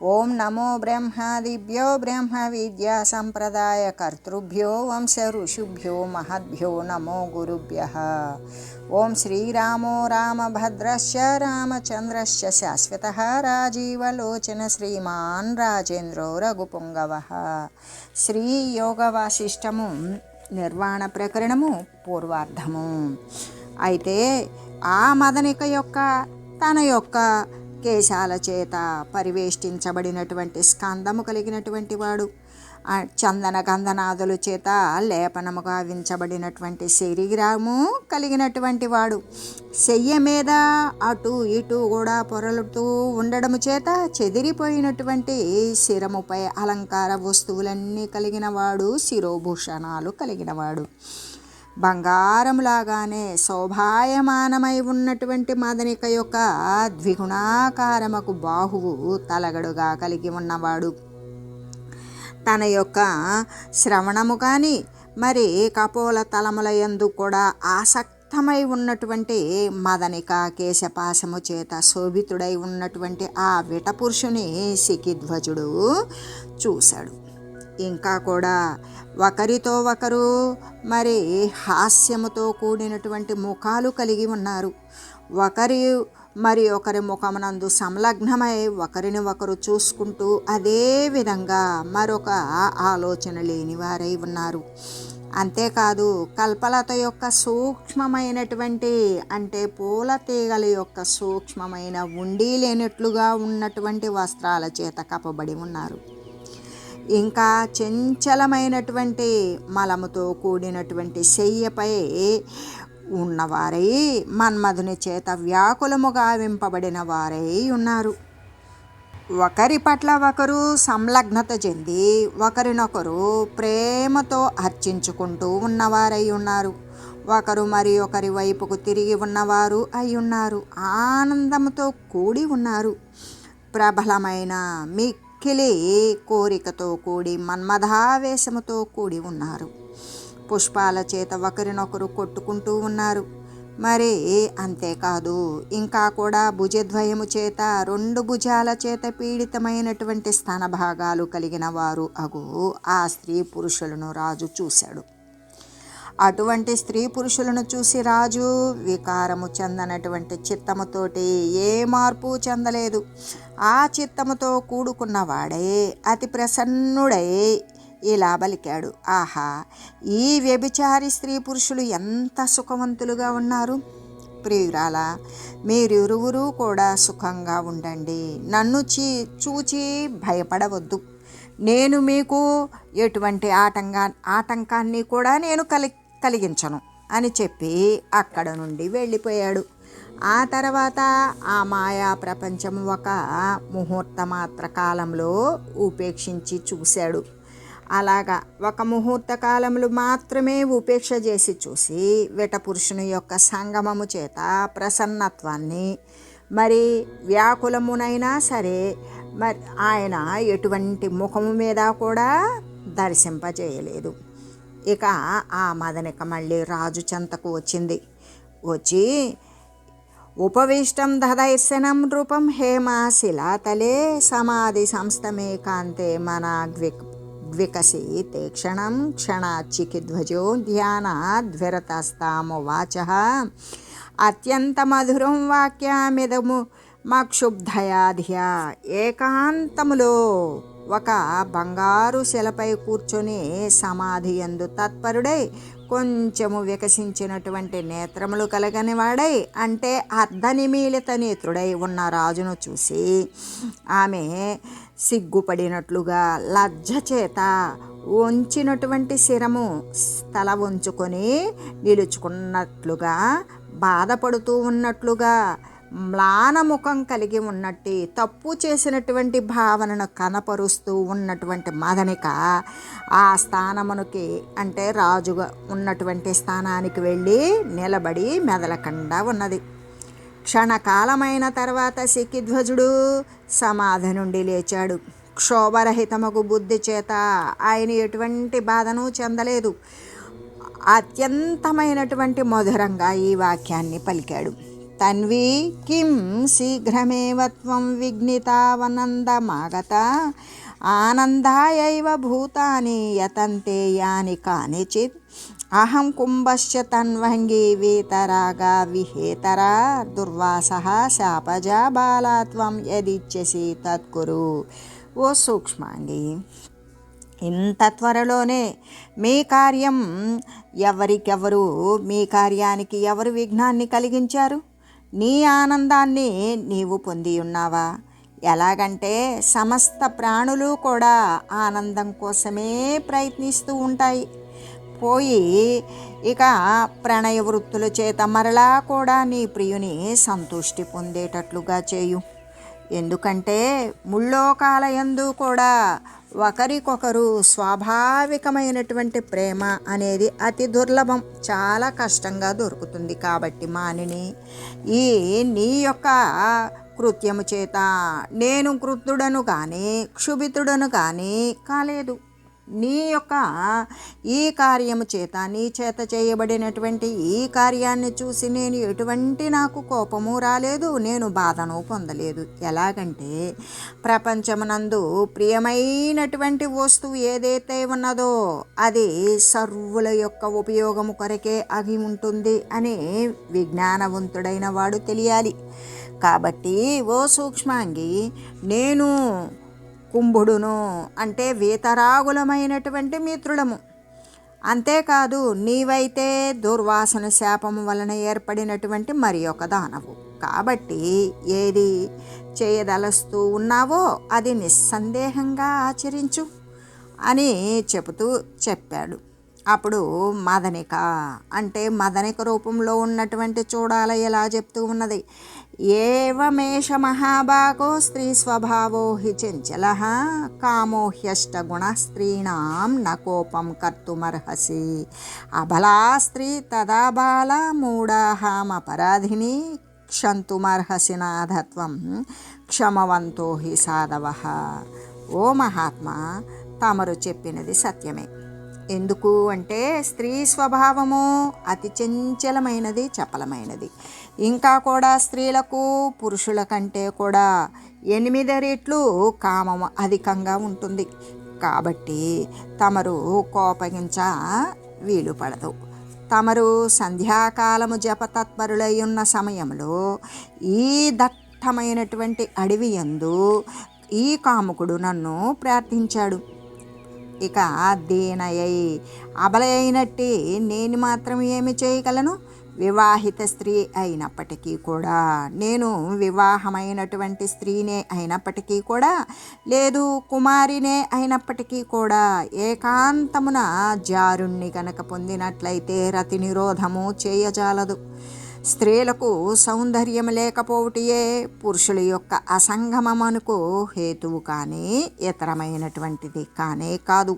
ఓం నమో బ్రహ్మాదిభ్యో బ్రహ్మ విద్యా సంప్రదాయ కర్తృభ్యో వంశ ఋషుభ్యో మహద్భ్యో నమో గురుభ్య. ఓం శ్రీరామో రామభద్రశ్చ రామచంద్రశ్చ శాశ్వత రాజీవలోచన శ్రీమాన్ రాజేంద్రో రఘుపుంగవ. శ్రీ యోగ వాసిష్టము నిర్వాణ ప్రకరణము పూర్వార్ధము. అయితే ఆ మదనిక యొక్క తన యొక్క కేశాల చేత పరివేష్టించబడినటువంటి స్కందము కలిగినటువంటి వాడు. చందన గంధనాదుల చేత లేపనము గావించబడినటువంటి శరీరము కలిగినటువంటి వాడు. శయ్య మీద అటు ఇటు కూడా పొరలుతూ ఉండడము చేత చెదిరిపోయినటువంటి శిరముపై అలంకార వస్తువులన్నీ కలిగిన వాడు శిరోభూషణాలు కలిగినవాడు బంగారములాగానే శోభాయమానమై ఉన్నటువంటి మదనిక యొక్క ద్విగుణాకారముకు బాహువు తలగడుగా కలిగి ఉన్నవాడు. తన యొక్క శ్రవణము కానీ మరి కపోల తలముల యందు కూడా ఆసక్తమై ఉన్నటువంటి మదనిక కేశపాశము చేత శోభితుడై ఉన్నటువంటి ఆ విటపురుషుని సికిధ్వజుడు చూశాడు. ఇంకా కూడా ఒకరితో ఒకరు మరి హాస్యముతో కూడినటువంటి ముఖాలు కలిగి ఉన్నారు. ఒకరి మరి ఒకరి ముఖమునందు సంలగ్నమై ఒకరిని ఒకరు చూసుకుంటూ అదే విధంగా మరొక ఆలోచన లేని వారై ఉన్నారు. అంతేకాదు కల్పలత యొక్క సూక్ష్మమైనటువంటి అంటే పూల తీగల యొక్క సూక్ష్మమైన ఉండి లేనట్లుగా ఉన్నటువంటి వస్త్రాల చేత కప్పబడి ఉన్నారు. ఇంకా చంచలమైనటువంటి మలముతో కూడినటువంటి శయ్యపై ఉన్నవారై మన్మధుని చేత వ్యాకులము గావింపబడిన వారై ఉన్నారు. ఒకరి పట్ల ఒకరు సంలగ్నత చెంది ఒకరినొకరు ప్రేమతో అర్చించుకుంటూ ఉన్నవారై ఉన్నారు. ఒకరు మరి ఒకరి వైపుకు తిరిగి ఉన్నవారు అయి ఉన్నారు. ఆనందంతో కూడి ఉన్నారు. ప్రబలమైన మిక్కిలి కోరికతో కూడి మన్మధావేశముతో కూడి ఉన్నారు. పుష్పాల చేత ఒకరినొకరు కొట్టుకుంటూ ఉన్నారు. మరి అంతేకాదు ఇంకా కూడా భుజద్వయము చేత రెండు భుజాల చేత పీడితమైనటువంటి స్థాన భాగాలు కలిగిన వారు అగు ఆ స్త్రీ పురుషులను రాజు చూశాడు. అటువంటి స్త్రీ పురుషులను చూసి రాజు వికారము చెందనటువంటి చిత్తముతోటి ఏ మార్పు చెందలేదు. ఆ చిత్తముతో కూడుకున్నవాడే అతి ప్రసన్నుడై ఇలా బలికాడు ఆహా ఈ వ్యభిచారి స్త్రీ పురుషులు ఎంత సుఖవంతులుగా ఉన్నారు. ప్రియురాల మీరిరువురు కూడా సుఖంగా ఉండండి. నన్ను చీ చూచి భయపడవద్దు. నేను మీకు ఎటువంటి ఆటంకా ఆటంకాన్ని కూడా నేను కలి కలిగించను అని చెప్పి అక్కడ నుండి వెళ్ళిపోయాడు. ఆ తర్వాత ఆ మాయా ప్రపంచం ఒక ముహూర్త మాత్ర కాలంలో ఉపేక్షించి చూశాడు. అలాగా ఒక ముహూర్త కాలంలో మాత్రమే ఉపేక్ష చేసి చూసి విటపురుషుని యొక్క సంగమము చేత ప్రసన్నత్వాన్ని మరి వ్యాకులమునైనా సరే మరి ఆయన ఎటువంటి ముఖము మీద కూడా దర్శింపజేయలేదు. ఇక ఆ మదనిక మళ్ళీ రాజు చెంతకు వచ్చింది. వచ్చి ఉపవిష్టం దదర్శనం రూపం హేమ శిలాతలే సమాధి సంస్థమే కాంతే మన ద్విక్ ద్వికసి తే క్షణం క్షణాచికిధ్వజో ధ్యానాద్విరతస్తామువాచ అత్యంతమధురం వాక్యామిదము మక్షుబ్ధయాధ్య ఏకాంతములో ఒక బంగారు శిలపై కూర్చొని సమాధి ఎందు తత్పరుడై కొంచెము వికసించినటువంటి నేత్రములు కలగని వాడై అంటే అర్ధనిమీలిత నేత్రుడై ఉన్న రాజును చూసి ఆమె సిగ్గుపడినట్లుగా లజ్జ చేత వంచినటువంటి శిరము తల వంచుకొని నిలుచుకున్నట్లుగా బాధపడుతూ ఉన్నట్లుగా మ్లానముఖం కలిగి ఉన్నట్టు తప్పు చేసినటువంటి భావనను కనపరుస్తూ ఉన్నటువంటి మదనిక ఆ స్థానమునికి అంటే రాజుగా ఉన్నటువంటి స్థానానికి వెళ్ళి నిలబడి మెదలకుండా ఉన్నది. క్షణకాలమైన తర్వాత సిక్కిధ్వజుడు సమాధి నుండి లేచాడు. క్షోభరహితముకు బుద్ధి చేత ఆయన ఎటువంటి బాధను చెందలేదు. అత్యంతమైనటువంటి మధురంగా ఈ వాక్యాన్ని పలికాడు. తన్వీ కిం శీఘ్రమేవ త్వం విఘ్నితావనందమాగత. ఆనందాయైవ భూతాని యతంతే యాని కానిచిత్. అహం కుంభశ్చ తన్వంగి వీతరాగా విహేతరా. దుర్వాస శాపజా బాలా త్వం యదిచ్చసి తత్కురు ఓ సూక్ష్మాంగి ఇంత త్వరలోనే మీ కార్యం ఎవరికెవరు మీ కార్యానికి ఎవరు విఘ్నాన్ని కలిగించారు? నీ ఆనందాన్ని నీవు పొంది ఉన్నావా? ఎలాగంటే సమస్త ప్రాణులు కూడా ఆనందం కోసమే ప్రయత్నిస్తూ ఉంటాయి. పోయి ఇక ప్రణయ వృత్తుల చేత మరలా కూడా నీ ప్రియుని సంతృష్టి పొందేటట్లుగా చేయు. ఎందుకంటే ముళ్ళోకాలయందు కూడా ఒకరికొకరు స్వాభావికమైనటువంటి ప్రేమ అనేది అతి దుర్లభం చాలా కష్టంగా దొరుకుతుంది. కాబట్టి మానిని ఈ నీ యొక్క కృత్యము చేత నేను కృతుడను కానీ క్షుభితుడను కానీ కాలేదు. నీ యొక్క ఈ కార్యము చేత నీ చేత చేయబడినటువంటి ఈ కార్యాన్ని చూసి నేను ఎటువంటి నాకు కోపము రాలేదు నేను బాధను పొందలేదు. ఎలాగంటే ప్రపంచమునందు ప్రియమైనటువంటి వస్తువు ఏదైతే ఉన్నదో అది సర్వుల యొక్క ఉపయోగము కొరకే అవి ఉంటుంది అని విజ్ఞానవంతుడైన వాడు తెలియాలి. కాబట్టి ఓ సూక్ష్మాంగి నేను కుంభుడును అంటే వీతరాగులమైనటువంటి మిత్రులము. అంతేకాదు నీవైతే దుర్వాసన శాపము వలన ఏర్పడినటువంటి మరి ఒక దానవు. కాబట్టి ఏది చేయదలస్తూ ఉన్నావో అది నిస్సందేహంగా ఆచరించు అని చెబుతూ చెప్పాడు. అప్పుడు మదనిక అంటే మదనిక రూపంలో ఉన్నటువంటి చూడాల ఎలా చెప్తూ ఉన్నది? ఏవమేష మహాభాగో స్త్రీ స్వభావో హి చంచల కామో స్త్రీణాం న కోపం కర్తుమర్హసి. అబలా స్త్రీ తదా బాల మూఢాహామపరాధిని క్షంతుమర్హసి నాథత్వం క్షమవంతో హి సాధవ. ఓ మహాత్మా తమరు చెప్పినది సత్యమే. ఎందుకు అంటే స్త్రీ స్వభావము అతి చంచలమైనది చపలమైనది. ఇంకా కూడా స్త్రీలకు పురుషుల కంటే కూడా ఎనిమిది రెట్లు కామము అధికంగా ఉంటుంది. కాబట్టి తమరు కోపగించ వీలు పడదు. తమరు సంధ్యాకాలము జపతత్పరులై ఉన్న సమయంలో ఈ దట్టమైనటువంటి అడవి యందు ఈ కాముకుడు నన్ను ప్రార్థించాడు. ఇక దీనయ్యై అబలైనట్టి నేను మాత్రం ఏమి చేయగలను? వివాహిత స్త్రీ అయినప్పటికీ కూడా నేను వివాహమైనటువంటి స్త్రీనే అయినప్పటికీ కూడా లేదు కుమారినే అయినప్పటికీ కూడా ఏకాంతమున జారుణ్ణి గనక పొందినట్లయితే రతి నిరోధము చేయజాలదు. స్త్రీలకు సౌందర్యం లేకపోవటియే పురుషుల యొక్క అసంగమమునకు హేతువు కానీ ఇతరమైనటువంటిది కానే కాదు.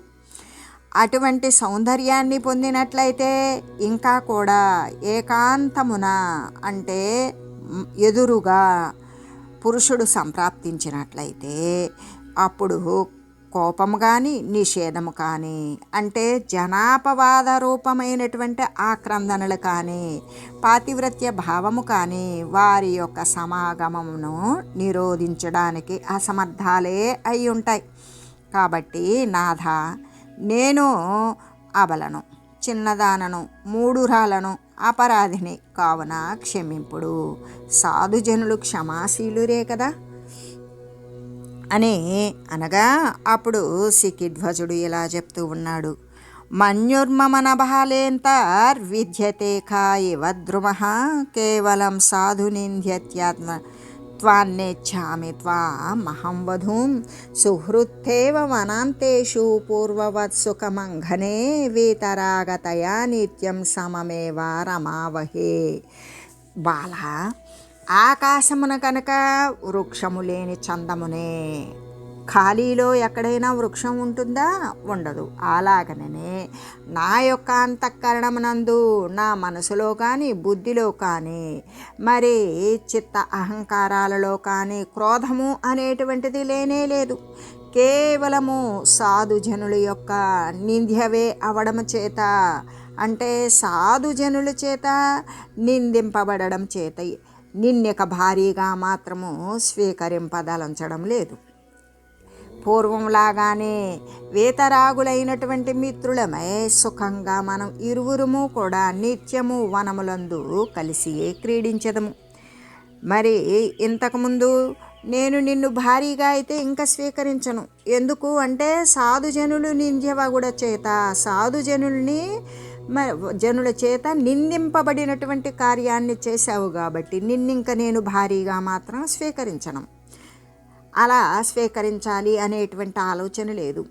అటువంటి సౌందర్యాన్ని పొందినట్లయితే ఇంకా కూడా ఏకాంతమున అంటే ఎదురుగా పురుషుడు సంప్రాప్తించినట్లయితే అప్పుడు కోపము కానీ నిషేధము కానీ అంటే జనాపవాద రూపమైనటువంటి ఆక్రందనలు కానీ పాతివ్రత్య భావము కానీ వారి యొక్క సమాగమమును నిరోధించడానికి అసమర్థాలే అయి ఉంటాయి. కాబట్టి నాథ నేను అబలను చిన్నదానను మూడురాలను అపరాధిని కావున క్షమింపుడు. సాధుజనులు క్షమాశీలురే కదా? అని అనగా అప్పుడు సికిధ్వజుడు ఇలా చెప్తూ ఉన్నాడు. మన్యుర్మమన బాలేంతర్ విద్యతే కాయివ ద్రుమ కేవలం సాధు నింద్యత్యాత్మ త్వాన్నేచ్ఛామి త్వామహం వధూం సుహృత్తేవ వనాంతేషు పూర్వవత్ సుఖమంఘనే వీతరాగతయా నిత్యం సమమేవ రమావహే బాల ఆకాశమున కనుక వృక్షము లేని చందమునే ఖాళీలో ఎక్కడైనా వృక్షం ఉంటుందా? ఉండదు. అలాగనే నా యొక్క అంతఃకరణమునందు నా మనసులో కానీ బుద్ధిలో కానీ మరి చిత్త అహంకారాలలో కానీ క్రోధము అనేటువంటిది లేనే లేదు. కేవలము సాధుజనుల యొక్క నింద్యవే అవడం చేత అంటే సాధుజనుల చేత నిందింపబడడం చేత నిన్నెక భారీగా మాత్రము స్వీకరింపదలంచడం లేదు. పూర్వంలాగానే వేతరాగులైనటువంటి మిత్రులమై సుఖంగా మనం ఇరువురుము కూడా నిత్యము వనములందు కలిసి క్రీడించదము. మరి ఇంతకుముందు నేను నిన్ను భారీగా అయితే ఇంకా స్వీకరించను. ఎందుకు అంటే సాధుజనులు నింద్యవగుడ చేత సాధుజనుల్ని జనుల చేత నిందింపబడినటువంటి కార్యాన్ని చేశావు కాబట్టి నిన్నింక నేను భారీగా మాత్రం స్వీకరించను. అలా స్వీకరించాలి అనేటువంటి ఆలోచన లేదు.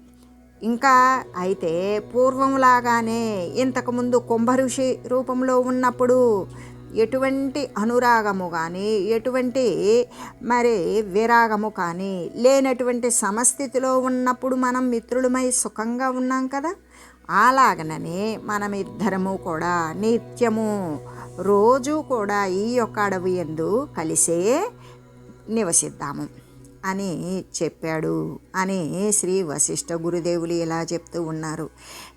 ఇంకా అయితే పూర్వంలాగానే ఇంతకుముందు కుంభఋషి రూపంలో ఉన్నప్పుడు ఎటువంటి అనురాగము కానీ ఎటువంటి మరి విరాగము కానీ లేనటువంటి సమస్థితిలో ఉన్నప్పుడు మనం మిత్రులమై సుఖంగా ఉన్నాం కదా. అలాగననే మనమిద్దరము కూడా నిత్యము రోజు కూడా ఈ యొక్క అడవి ఎందు కలిసే నివసిద్దాము. అని చెప్పాడు అని శ్రీ వశిష్ఠ గురుదేవులు ఇలా చెప్తూ ఉన్నారు.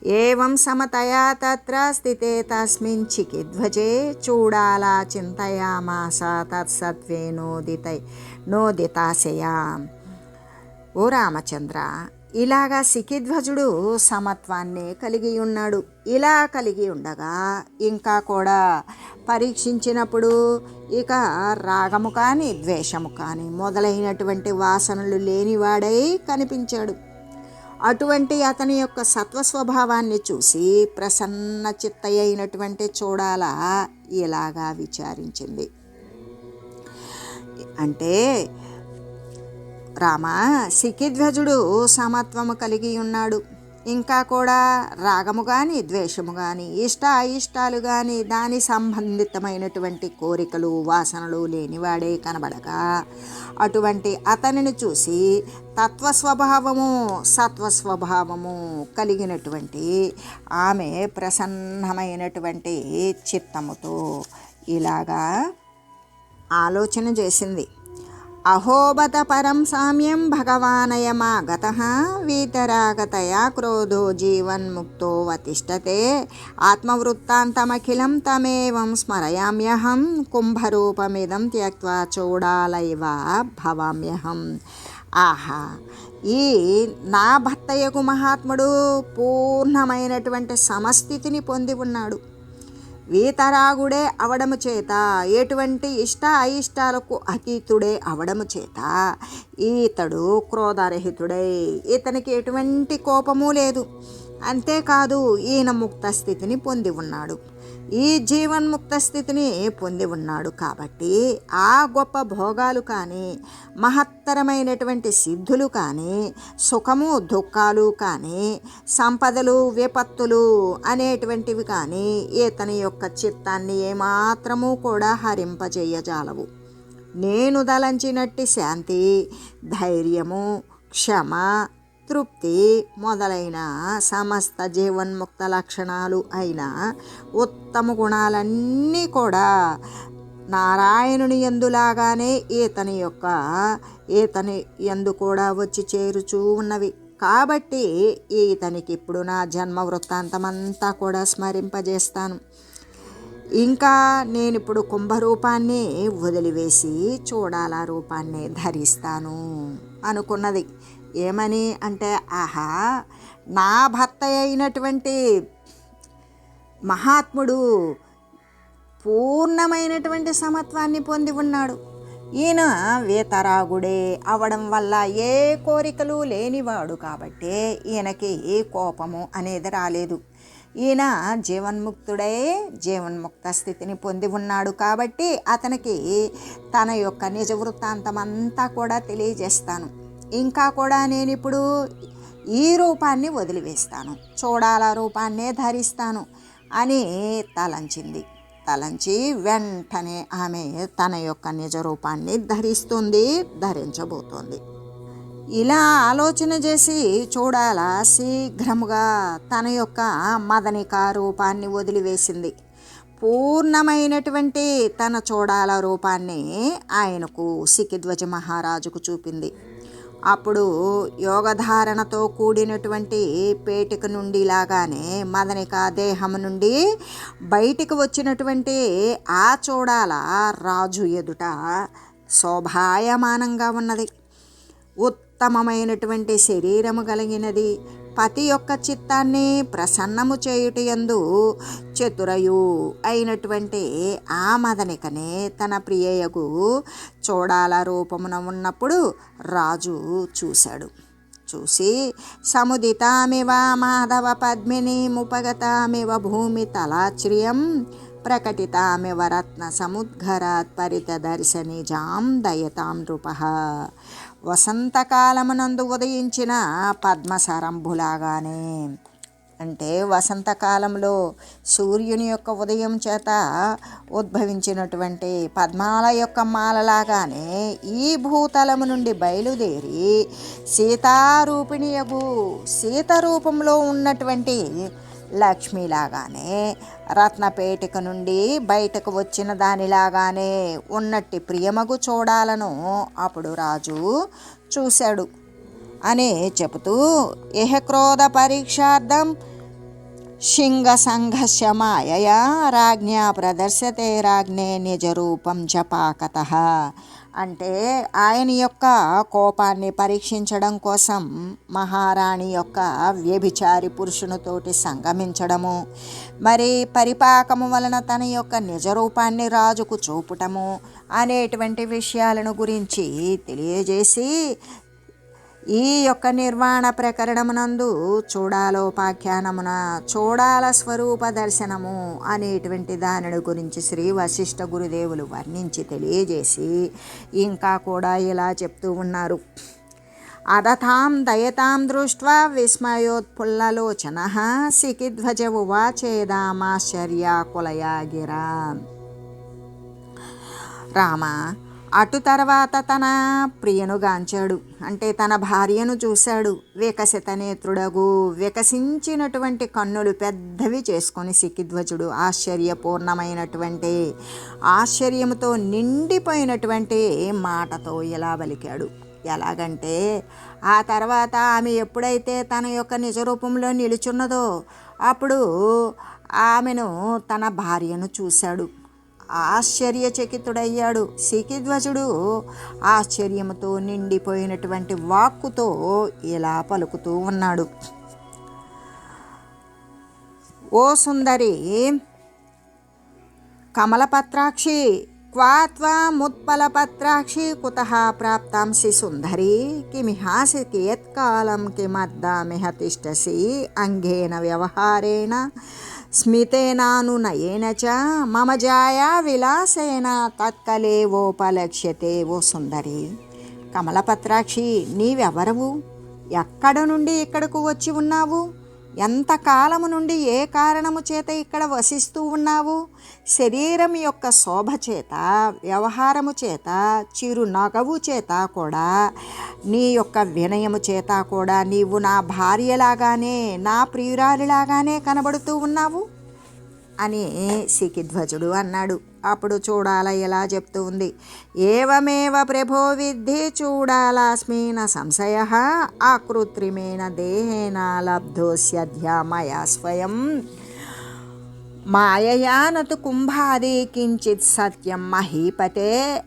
ఏవం సమతయా తత్ర స్థితే తస్మిన్ చికిధ్వజే చూడాలా చింతయామాస తత్సత్వే నోదిత నోదితాశయా. ఓ రామచంద్ర ఇలాగా సికిధ్వజుడు సమత్వాన్ని కలిగి ఉన్నాడు. ఇలా కలిగి ఉండగా ఇంకా కూడా పరీక్షించినప్పుడు ఇక రాగము కానీ ద్వేషము కానీ మొదలైనటువంటి వాసనలు లేనివాడై కనిపించాడు. అటువంటి అతని యొక్క సత్వ స్వభావాన్ని చూసి ప్రసన్న చిత్త అయినటువంటి చూడాల ఇలాగా విచారించింది. అంటే రామ సికిధ్వజుడు సమత్వము కలిగి ఉన్నాడు ఇంకా కూడా రాగము కానీ ద్వేషము కానీ ఇష్ట అయిష్టాలు కానీ దాని సంబంధితమైనటువంటి కోరికలు వాసనలు లేనివాడే కనబడగా అటువంటి అతనిని చూసి తత్వస్వభావము సత్వస్వభావము కలిగినటువంటి ఆమె ప్రసన్నమైనటువంటి చిత్తముతో ఇలాగా ఆలోచన చేసింది. అహోబత పరం సామ్యం భగవానయమాగత వీతరాగతయా క్రోధో జీవన్ముక్తో వతిష్టతే ఆత్మవృత్తాంతమఖిలం తమేవం స్మరయామ్యహం కుంభరూపమిదం త్యక్వా చూడాలైవ భవామ్యహం. ఆహా ఈ నా భర్తయ్యకు మహాత్ముడు పూర్ణమైనటువంటి సమస్థితిని పొంది ఉన్నాడు. వీతరాగుడే అవడము చేత ఎటువంటి ఇష్ట అయిష్టాలకు అతీతుడే అవడము చేత. ఈతడు క్రోధారహితుడై ఇతనికి ఎటువంటి కోపము లేదు. అంతేకాదు ఈయన ముక్త స్థితిని పొంది ఉన్నాడు. ఈ జీవన్ముక్త స్థితిని పొంది ఉన్నాడు కాబట్టి ఆ గొప్ప భోగాలు కానీ మహత్తరమైనటువంటి సిద్ధులు కానీ సుఖము దుఃఖాలు కానీ సంపదలు విపత్తులు అనేటువంటివి కానీ ఇతని యొక్క చిత్తాన్ని ఏమాత్రము కూడా హరింపజేయజాలవు. నేను దలంచినట్టి శాంతి ధైర్యము క్షమ తృప్తి మొదలైన సమస్త జీవన్ముక్త లక్షణాలు అయిన ఉత్తమ గుణాలన్నీ కూడా నారాయణుని ఎందులాగానే ఈతని యొక్క ఈతని ఎందు కూడా వచ్చి చేరుచూ ఉన్నవి. కాబట్టి ఈతనికి ఇప్పుడు నా జన్మ వృత్తాంతమంతా కూడా స్మరింపజేస్తాను. ఇంకా నేను ఇప్పుడు కుంభరూపాన్ని వదిలివేసి చూడాల రూపాన్ని ధరిస్తాను అనుకున్నది. ఏమని అంటే ఆహా నా భర్త అయినటువంటి మహాత్ముడు పూర్ణమైనటువంటి సమత్వాన్ని పొంది ఉన్నాడు. ఈయన వేతరాగుడే అవడం వల్ల ఏ కోరికలు లేనివాడు కాబట్టి ఈయనకి ఏ కోపము అనేది రాలేదు. ఈయన జీవన్ముక్తుడై జీవన్ముక్త స్థితిని పొంది ఉన్నాడు కాబట్టి అతనికి తన యొక్క నిజ వృత్తాంతం అంతా కూడా తెలియజేస్తాను. ఇంకా కూడా నేను ఇప్పుడు ఈ రూపాన్ని వదిలివేస్తాను. చూడాల రూపాన్నే ధరిస్తాను అని తలంచింది. తలంచి వెంటనే ఆమె తన యొక్క నిజ రూపాన్ని ధరిస్తుంది ధరించబోతోంది. ఇలా ఆలోచన చేసి చూడాలా? శీఘ్రముగా తన యొక్క మదనిక రూపాన్ని వదిలివేసింది. పూర్ణమైనటువంటి తన చూడాల రూపాన్ని ఆయనకు సికిధ్వజ మహారాజుకు చూపింది. అప్పుడు యోగధారణతో కూడినటువంటి పేటిక నుండి లాగానే మదనిక దేహం నుండి బయటికి వచ్చినటువంటి ఆ చూడాల రాజు ఎదుట శోభాయమానంగా ఉన్నది. ఉత్తమమైనటువంటి శరీరము కలిగినది. పతి యొక్క చిత్తాన్ని ప్రసన్నము చేయుటయందు చతురయు అయినటువంటి ఆ మదనికనే తన ప్రియయకు చూడాల రూపమున ఉన్నప్పుడు రాజు చూశాడు. చూసి సముదితామివ మాధవ పద్మిని ముపగతామివ భూమి తలాశ్రియం ప్రకటితామివ రత్న సముద్ఘరాత్ పరిత దర్శని జాం దయతాం నృప. వసంతకాలమునందు ఉదయించిన పద్మసరంభులాగానే. అంటే వసంతకాలంలో సూర్యుని యొక్క ఉదయం చేత ఉద్భవించినటువంటి పద్మాల యొక్క మాలలాగానే ఈ భూతలము నుండి బయలుదేరి సీతారూపిణియగు సీత రూపంలో ఉన్నటువంటి లక్ష్మిలాగానే రత్నపేటిక నుండి బయటకు వచ్చిన దానిలాగానే ఉన్నట్టి ప్రియమగు చూడాలను అప్పుడు రాజు చూశాడు అని చెబుతూ ఇహక్రోధ పరీక్షార్థం శింగ సంఘర్షమాయయా రాజ్ఞా ప్రదర్శతే రాజ్ఞే నిజరూపం చపాకత అంటే ఆయన యొక్క కోపాన్ని పరీక్షించడం కోసం మహారాణి యొక్క వ్యభిచారి పురుషునితోటి సంగమించడము మరి పరిపాకము వలన తన యొక్క నిజరూపాన్ని రాజుకు చూపటము అనేటువంటి విషయాలను గురించి తెలియజేసి ఈ యొక్క నిర్వాణ ప్రకరణమునందు చూడాలోపాఖ్యానమున చూడాల స్వరూప దర్శనము అనేటువంటి దానిని గురించి శ్రీ వశిష్ఠ గురుదేవులు వర్ణించి తెలియజేసి ఇంకా కూడా ఇలా చెప్తూ ఉన్నారు. అదతాం దయతాం దృష్ట్వా విస్మయోత్ఫుల్లలోచన సికిధ్వజ ఉవాచేదామాశ్చర్యాకులయా గిరా రామా అటు తర్వాత తన ప్రియనుగాంచాడు అంటే తన భార్యను చూశాడు. వికసిత నేత్రుడగు వికసించినటువంటి కన్నులు పెద్దవి చేసుకొని సిక్కిధ్వజుడు ఆశ్చర్యపూర్ణమైనటువంటి ఆశ్చర్యంతో నిండిపోయినటువంటి మాటతో ఇలా పలికాడు. ఎలాగంటే ఆ తర్వాత ఆమె ఎప్పుడైతే తన యొక్క నిజరూపంలో నిలుచున్నదో అప్పుడు ఆమెను తన భార్యను చూశాడు. ఆశ్చర్యచకితుడయ్యాడు. సికిధ్వజుడు ఆశ్చర్యముతో నిండిపోయినటువంటి వాక్కుతో ఇలా పలుకుతూ ఉన్నాడు. ఓ సుందరి కమలపత్రాక్షి క్వాత్వాముత్పలపత్రాక్షి కుత ప్రాప్తాంసి సుందరి కిమిహాసి కియత్కాలం కిమద్దామిహ తిష్టసి అంగేన వ్యవహారేణ స్మితేనానునయేన చ మమ జాయా విలాసేన తత్కలేవోపలక్ష్యతే ఓ సుందరి. కమలపత్రాక్షి నీవెవరవు? ఎక్కడ నుండి ఇక్కడకు వచ్చి ఉన్నావు? ఎంత కాలము నుండి ఏ కారణము చేత ఇక్కడ వసిస్తూ ఉన్నావు? శరీరం యొక్క శోభ చేత వ్యవహారము చేత చిరు నగవు చేత కూడా నీ యొక్క వినయము చేత కూడా నీవు నా భార్యలాగానే నా ప్రియురాలిలాగానే కనబడుతూ ఉన్నావు? అని సికిధ్వజుడు అన్నాడు. అప్పుడు చూడాల ఇలా చెప్తూ ఉంది. ఏవమేవ ప్రభో విద్ధి చూడాలాస్మిన సంశయ ఆకృత్రిమేణ దేహేన లబ్ధోస్యధ్యామయా స్వయం. మాయయానతు కుంభాది కించిత్ సత్యం మహీపతే.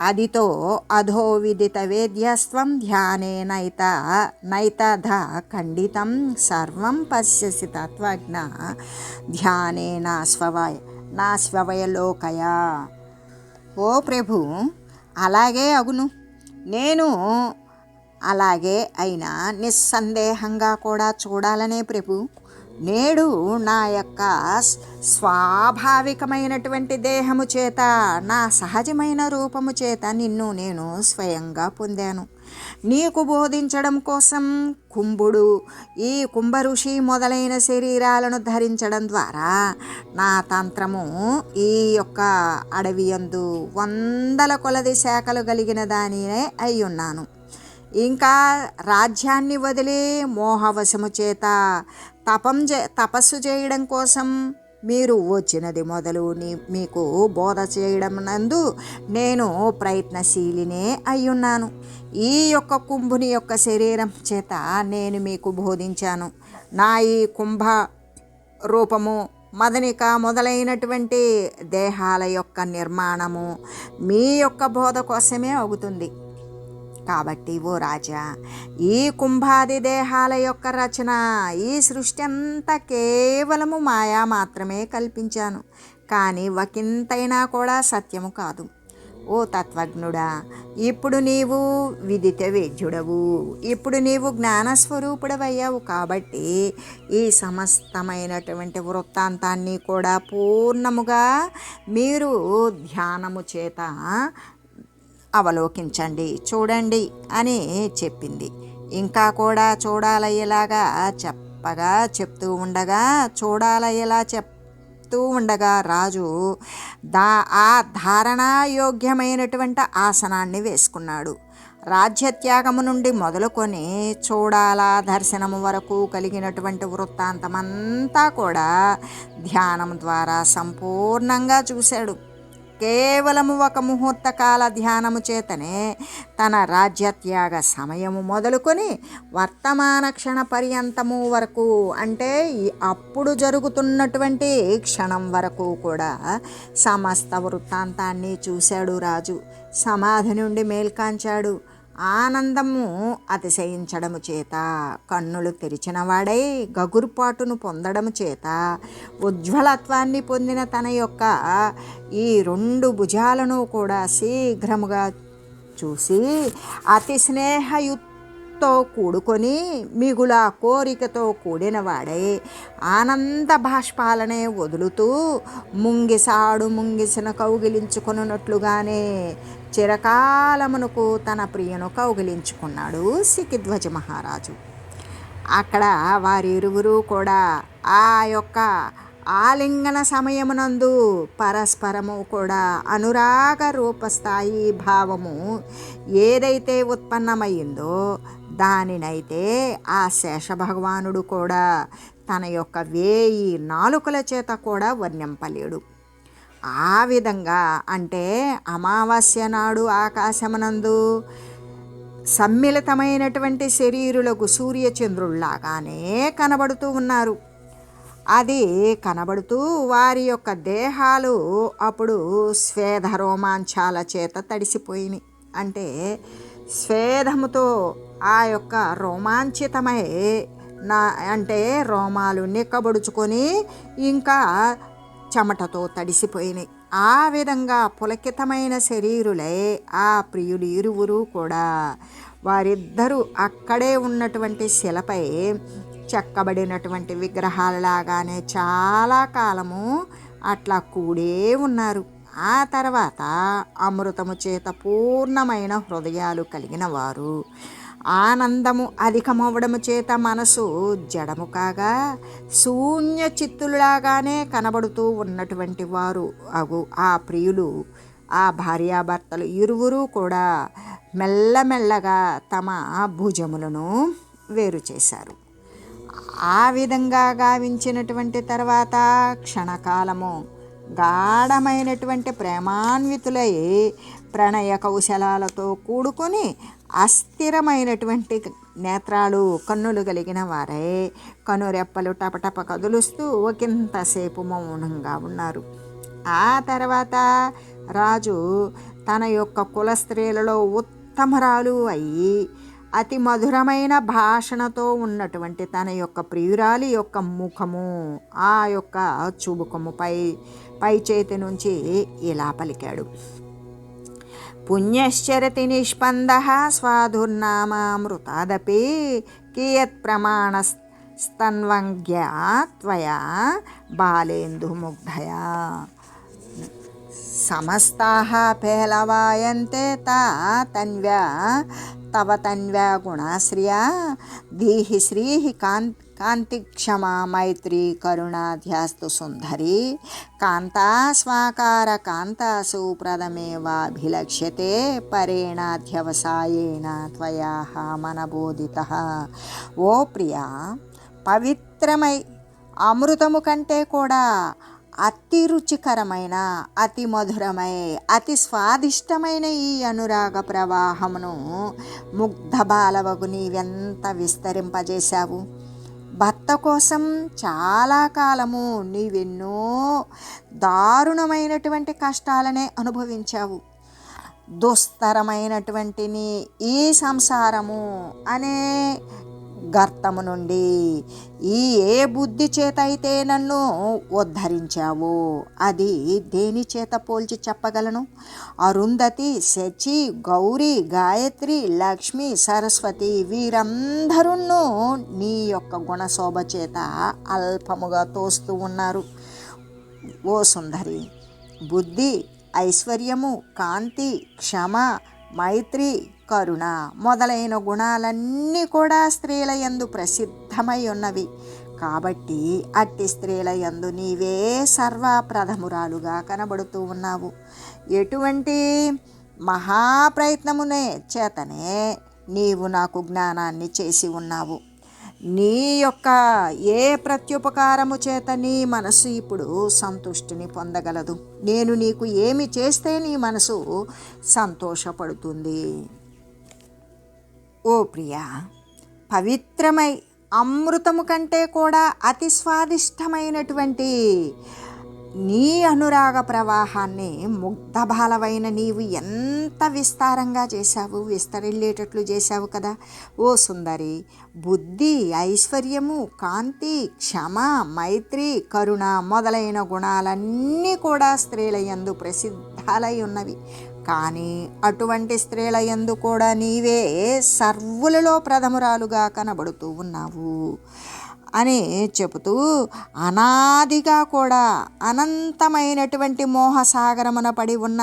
అదితో అధో విదిత వేద్యస్వం ధ్యానే నైత నైతధ ఖండితం. సర్వం పశ్యసి తత్వజ్ఞ ధ్యానేన స్వవాయ. నా స్వవయలోకయ ఓ ప్రభు అలాగే అగును. నేను అలాగే అయినా నిస్సందేహంగా కూడా చూడాలనే ప్రభు నేడు నా యొక్క స్వాభావికమైనటువంటి దేహము చేత నా సహజమైన రూపము చేత నిన్ను నేను స్వయంగా పొందాను. నీకు బోధించడం కోసం కుంభుడు ఈ కుంభఋషి మొదలైన శరీరాలను ధరించడం ద్వారా నా తంత్రము ఈ యొక్క అడవి యందు వందల కొలది శాఖలు కలిగిన దానినే అయి ఉన్నాను. ఇంకా రాజ్యాన్ని వదిలి మోహవశము చేత తపం చే తపస్సు చేయడం కోసం మీరు వచ్చినది మొదలు నీ మీకు బోధ చేయడం నందు నేను ప్రయత్నశీలినే అయ్యున్నాను ఈ యొక్క కుంభుని యొక్క శరీరం చేత నేను మీకు బోధించాను. నా ఈ కుంభ రూపము మదనిక మొదలైనటువంటి దేహాల యొక్క నిర్మాణము మీ యొక్క బోధ కోసమే అవుతుంది. కాబట్టి ఓ రాజా ఈ కుంభాది దేహాల యొక్క రచన ఈ సృష్టి అంతా కేవలము మాయా మాత్రమే కల్పించాను. కానీ ఒకంతైనా కూడా సత్యము కాదు. ఓ తత్వజ్ఞుడా ఇప్పుడు నీవు విదిత వేద్యుడవు. ఇప్పుడు నీవు జ్ఞానస్వరూపుడవయ్యావు కాబట్టి ఈ సమస్తమైనటువంటి వృత్తాంతాన్ని కూడా పూర్ణముగా మీరు ధ్యానము చేత అవలోకించండి చూడండి అని చెప్పింది. ఇంకా కూడా చూడాలయ్యేలాగా చెప్పగా చెప్తూ ఉండగా చూడాలయ్యేలా చెప్తూ ఉండగా రాజు దా ఆ ధారణాయోగ్యమైనటువంటి ఆసనాన్ని వేసుకున్నాడు. రాజ్యత్యాగము నుండి మొదలుకొని చూడాలా దర్శనము వరకు కలిగినటువంటి వృత్తాంతమంతా కూడా ధ్యానం ద్వారా సంపూర్ణంగా చూశాడు. కేవలము ఒక ముహూర్తకాల ధ్యానము చేతనే తన రాజ్యత్యాగ సమయము మొదలుకొని వర్తమాన క్షణ పర్యంతము వరకు అంటే అప్పుడు జరుగుతున్నటువంటి క్షణం వరకు కూడా సమస్త వృత్తాంతాన్ని చూశాడు రాజు. సమాధి నుండి మేల్కాంచాడు. ఆనందము అతిశయించడము చేత కన్నులు తెరిచినవాడై గగురుపాటును పొందడము చేత ఉజ్వలత్వాన్ని పొందిన తన యొక్క ఈ రెండు భుజాలను కూడా శీఘ్రముగా చూసి అతి స్నేహయుత్ తో కూడుకొని మిగుల కోరికతో కూడినవాడై ఆనంద భాష్పాలనే వదులుతూ ముంగిసాడు ముంగిసిన కౌగిలించుకున్నట్లుగానే చిరకాలమునకు తన ప్రియను కౌగిలించుకున్నాడు సికిధ్వజ మహారాజు. అక్కడ వారిరువురు కూడా ఆ యొక్క ఆలింగన సమయమునందు పరస్పరము కూడా అనురాగ రూపస్థాయి భావము ఏదైతే ఉత్పన్నమైందో దానినైతే ఆ శేషభగవానుడు కూడా తన యొక్క వేయి నాలుకల చేత కూడా వర్ణింపలేడు. ఆ విధంగా అంటే అమావాస్య నాడు ఆకాశమునందు సమ్మిళితమైనటువంటి శరీరులకు సూర్యచంద్రుల్లాగానే కనబడుతూ ఉన్నారు. అది కనబడుతూ వారి యొక్క దేహాలు అప్పుడు స్వేద రోమాంచాల చేత తడిసిపోయినాయి. అంటే స్వేదముతో ఆ యొక్క రోమాంచితమై నా అంటే రోమాలు నిక్కబడుచుకొని ఇంకా చెమటతో తడిసిపోయినాయి. ఆ విధంగా పులకితమైన శరీరులై ఆ ప్రియులు ఇరువురు కూడా వారిద్దరూ అక్కడే ఉన్నటువంటి శిలపై చెక్కబడినటువంటి విగ్రహాలలాగానే చాలా కాలము అట్లా కూడే ఉన్నారు. ఆ తర్వాత అమృతము చేత పూర్ణమైన హృదయాలు కలిగిన వారు ఆనందము అధికమవ్వడము చేత మనసు జడము కాగా శూన్య చిత్తులాగానే కనబడుతూ ఉన్నటువంటి వారు అగు ఆ ప్రియులు ఆ భార్యాభర్తలు ఇరువురు కూడా మెల్లమెల్లగా తమ భుజములను వేరు చేశారు. ఆ విధంగా గావించినటువంటి తర్వాత క్షణకాలము గాఢమైనటువంటి ప్రేమాన్వితులై ప్రణయ కౌశలాలతో కూడుకొని అస్థిరమైనటువంటి నేత్రాలు కన్నులు కలిగిన వారే. కనురెప్పలు టపటప కదులుస్తూ ఒకంతసేపు మౌనంగా ఉన్నారు. ఆ తర్వాత రాజు తన యొక్క కుల స్త్రీలలో ఉత్తమరాలు అయి అతి మధురమైన భాషణతో ఉన్నటువంటి తన యొక్క ప్రియురాలి యొక్క ముఖము ఆ యొక్క చుబుకముపై పై చేతి నుంచి ఇలా పలికాడు. పుణ్యశ్చరతి నిష్పంద స్వాధుర్నామామృతాదపి కియత్ ప్రమాణ స్తన్వంగ్యా త్వయా బాలేందుముగ్ధయా సమస్తాः పేలవాయంతే తా తన్వ్యా తవ తన్వ్యా గుణాశ్రియా దీహి శ్రీహి కాంత్ కాంతి క్షమా మైత్రి కరుణాధ్యాస్తు సుందరి. కాంతా స్వాకార కాంతాసు ప్రథమేవాభిలక్ష్యతే పరేణాధ్యవసాయేణ త్వయా మనబోధిత. ఓ ప్రియా పవిత్రమై అమృతము కంటే కూడా అతి రుచికరమైన అతి మధురమై అతి స్వాదిష్టమైన ఈ అనురాగ ప్రవాహమును ముగ్ధ బాలవగు నీవెంత విస్తరింపజేశావు? భర్త కోసం చాలా కాలము నీవెన్నో దారుణమైనటువంటి కష్టాలనే అనుభవించావు. దుస్తరమైనటువంటి నీ ఈ సంసారము అనే గర్తము నుండి. ఈ ఏ బుద్ధి చేత అయితే నన్ను ఉద్ధరించావో అది దేని చేత పోల్చి చెప్పగలను? అరుంధతి శచి గౌరీ గాయత్రి లక్ష్మి సరస్వతి వీరందరూ నీ యొక్క గుణశోభ చేత అల్పముగా తోస్తూ ఉన్నారు. ఓ సుందరి బుద్ధి ఐశ్వర్యము కాంతి క్షమ మైత్రి కరుణ మొదలైన గుణాలన్నీ కూడా స్త్రీల యందు ప్రసిద్ధమై ఉన్నవి. కాబట్టి అట్టి స్త్రీల యందు నీవే సర్వప్రథమురాలుగా కనబడుతూ ఉన్నావు. ఎటువంటి మహాప్రయత్నమునే చేతనే నీవు నాకు జ్ఞానాన్ని చేసి ఉన్నావు. నీ యొక్క ఏ ప్రత్యుపకారము చేత నీ మనసు ఇప్పుడు సంతుష్టిని పొందగలదు. నేను నీకు ఏమి చేస్తే నీ మనసు సంతోషపడుతుంది? ఓ ప్రియా పవిత్రమై అమృతము కంటే కూడా అతి స్వాదిష్టమైనటువంటి నీ అనురాగ ప్రవాహాన్ని ముగ్ధబాలవైన నీవు ఎంత విస్తారంగా చేశావు విస్తరిల్లేటట్లు చేశావు కదా. ఓ సుందరి బుద్ధి ఐశ్వర్యము కాంతి క్షమ మైత్రి కరుణ మొదలైన గుణాలన్నీ కూడా స్త్రీల యందు ప్రసిద్ధాలై ఉన్నవి. కానీ అటువంటి స్త్రీల యందు కూడా నీవే సర్వులలో ప్రథమురాలుగా కనబడుతూ ఉన్నావు. అని చెబుతూ అనాదిగా కూడా అనంతమైనటువంటి మోహసాగరమున పడి ఉన్న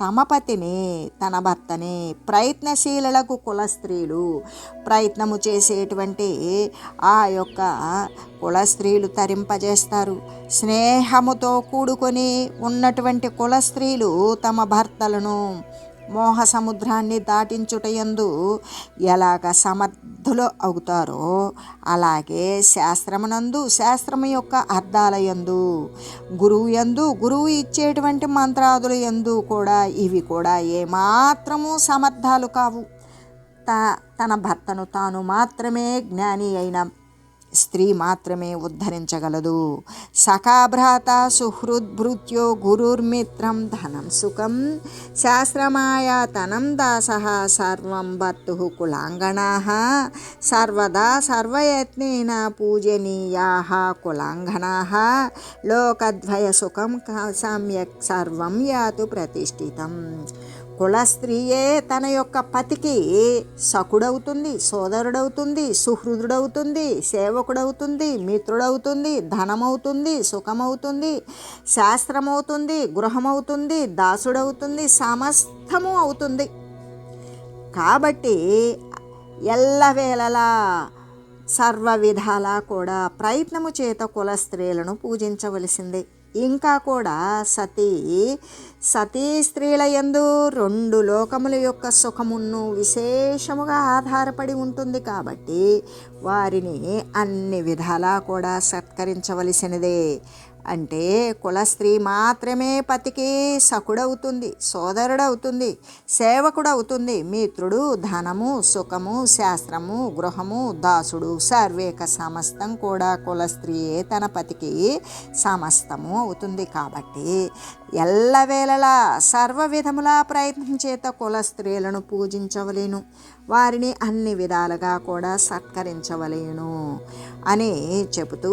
తమ పతిని తన భర్తని ప్రయత్నశీలలకు కుల స్త్రీలు ప్రయత్నము చేసేటువంటి ఆ యొక్క కుల స్త్రీలు తరింపజేస్తారు. స్నేహముతో కూడుకొని ఉన్నటువంటి కుల స్త్రీలు తమ భర్తలను మోహ సముద్రాన్ని దాటించుటయందు ఎలాగ సమర్థులు అవుతారో అలాగే శాస్త్రమునందు శాస్త్రము యొక్క అర్థాలయందు గురువు యందు గురువు ఇచ్చేటువంటి మంత్రాదుల యందు కూడా ఇవి కూడా ఏమాత్రము సమర్థాలు కావు. త తన భర్తను తాను మాత్రమే జ్ఞాని అయిన స్త్రీ మాత్రమే ఉద్ధరించగలదు. సఖాభ్రాత సుహృద్భృత్యో గురుర్మిత్రం ధనం సుఖం శాస్త్రమాయాతనం దాస సర్వం భర్తు కులాంగణా సర్వదా సర్వయత్నేన పూజనీయా కులాంగణా లోకద్వయ సుఖం సమ్యక్ సర్వం యాతు ప్రతిష్ఠితం. కుల స్త్రీయే తన యొక్క పతికి సకుడవుతుంది సోదరుడవుతుంది సుహృదుడవుతుంది సేవకుడవుతుంది మిత్రుడవుతుంది ధనమవుతుంది సుఖమవుతుంది శాస్త్రమవుతుంది గృహమవుతుంది దాసుడవుతుంది సమస్తము అవుతుంది. కాబట్టి ఎల్లవేళలా సర్వ విధాలా కూడా ప్రయత్నము చేత కుల స్త్రీలను పూజించవలసిందే. ఇంకా కూడా సతీ సతీ స్త్రీల యందు రెండు లోకముల యొక్క సుఖమును విశేషముగా ఆధారపడి ఉంటుంది కాబట్టి వారిని అన్ని విధాలా కూడా సత్కరించవలసినదే. అంటే కుల స్త్రీ మాత్రమే పతికి సకుడవుతుంది సోదరుడవుతుంది సేవకుడవుతుంది. మిత్రుడు ధనము సుఖము శాస్త్రము గృహము దాసుడు సర్వేక సమస్తం కూడా కుల స్త్రీయే తన పతికి సమస్తము అవుతుంది. కాబట్టి ఎల్లవేళలా సర్వ విధములా ప్రయత్నం చేత కుల స్త్రీలను పూజించవలేను వారిని అన్ని విధాలుగా కూడా సత్కరించవలేను అని చెబుతూ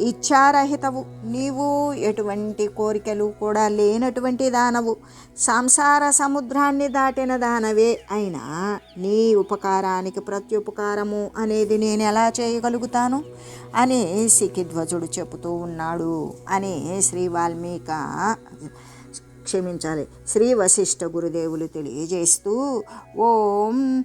ఇచ్చారహితవు. నీవు ఎటువంటి కోరికలు కూడా లేనటువంటి దానవు. సంసార సముద్రాన్ని దాటిన దానవే అయినా నీ ఉపకారానికి ప్రత్యుపకారము అనేది నేను ఎలా చేయగలుగుతాను? అని సికిధ్వజుడు చెబుతూ ఉన్నాడు అని శ్రీ వాల్మీక క్షమించాలి. శ్రీ వశిష్ఠ గురుదేవులు తెలియజేస్తూ ఓం